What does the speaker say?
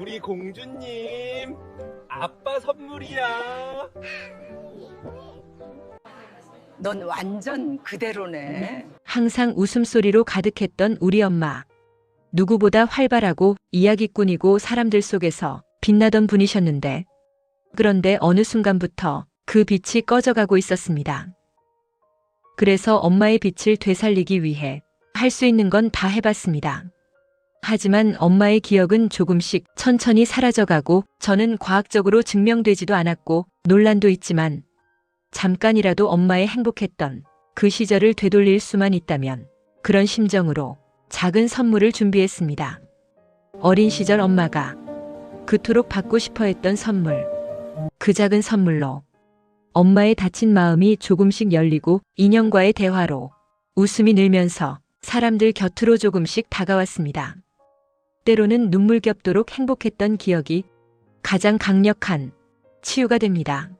우리 공주님, 아빠 선물이야. 넌 완전 그대로네. 항상 웃음소리로 가득했던 우리 엄마. 누구보다 활발하고 이야기꾼이고 사람들 속에서 빛나던 분이셨는데, 그런데 어느 순간부터 그 빛이 꺼져가고 있었습니다. 그래서 엄마의 빛을 되살리기 위해 할 수 있는 건 다 해봤습니다. 하지만 엄마의 기억은 조금씩 천천히 사라져가고 저는 과학적으로 증명되지도 않았고 논란도 있지만 잠깐이라도 엄마의 행복했던 그 시절을 되돌릴 수만 있다면 그런 심정으로 작은 선물을 준비했습니다. 어린 시절 엄마가 그토록 받고 싶어 했던 선물. 그 작은 선물로 엄마의 다친 마음이 조금씩 열리고 인형과의 대화로 웃음이 늘면서 사람들 곁으로 조금씩 다가왔습니다. 때로는 눈물겹도록 행복했던 기억이 가장 강력한 치유가 됩니다.